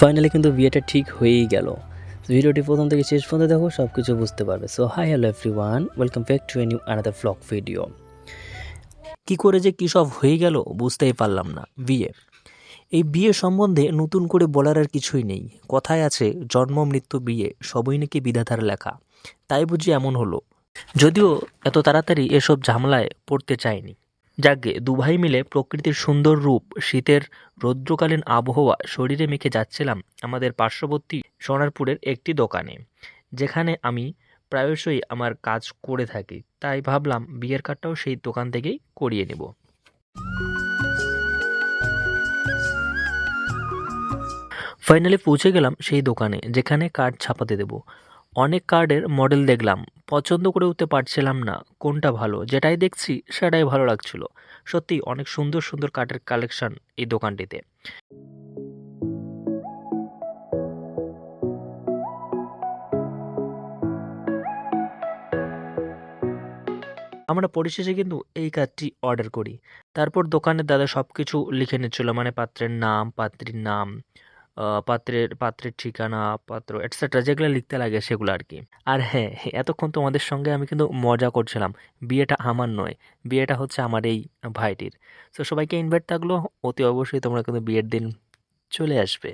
Finally কিন্তু বিয়েটা ঠিক হয়েই গেল। ভিডিওটি প্রথম থেকে শেষ পর্যন্ত দেখো সব কিছু বুঝতে পারবে। So hi hello everyone welcome back to a new another vlog video কি করে যে কী সব হয়ে গেল বুঝতেই পারলাম না বিয়ে। এই বিয়ে সম্বন্ধে নতুন করে বলার আর কিছুই নেই। কথায় আছে, জন্ম, মৃত্যু, বিয়ে, সবই নাকি বিধাতার লেখা। তাই বুঝি এমন হলো। যদিও এত তাড়াতাড়ি এসব ঝামেলায় পড়তে চাইনি। যাকে দুভাই মিলে প্রকৃতির সুন্দর রূপ, শীতের রৌদ্রকালীন আবহাওয়া শরীরে মেখে যাচ্ছিলাম আমাদের পার্শ্ববর্তী সোনারপুরের একটি দোকানে, যেখানে আমি প্রায়শই আমার কাজ করে থাকি। তাই ভাবলাম বিয়ের কার্ডটাও সেই দোকান থেকেই করিয়ে নেব। ফাইনালি পৌঁছে গেলাম সেই দোকানে, যেখানে কার্ড ছাপাতে দেব। অনেক কার্ডের মডেল দেখলাম। পছন্দ করে উঠতে পারছিলাম না। কোনটা ভালো? যেটাই দেখছি, সেটাই ভালো লাগছিল। সত্যি, অনেক সুন্দর সুন্দর কার্ডের কালেকশন এই দোকানটিতে। আমরা পরিশেষে কিন্তু এই কার্ডটি অর্ডার করি। তারপর দোকানের দাদা সব কিছু লিখে নিচ্ছিল। মানে পাত্রের নাম, পাত্রীর নাম পাত্রের পাত্রের ঠিকানা পাত্র এটসেট্রা যেগুলো লিখতে লাগে সেগুলো আর কি আর হ্যাঁ হ্যাঁ, এতক্ষণ তোমাদের সঙ্গে আমি কিন্তু মজা করছিলাম। বিয়েটা আমার নয় বিয়েটা হচ্ছে আমার এই ভাইটির। তো সবাইকে ইনভাইট থাকল অতি অবশ্যই তোমরা কিন্তু বিয়ের দিন চলে আসবে।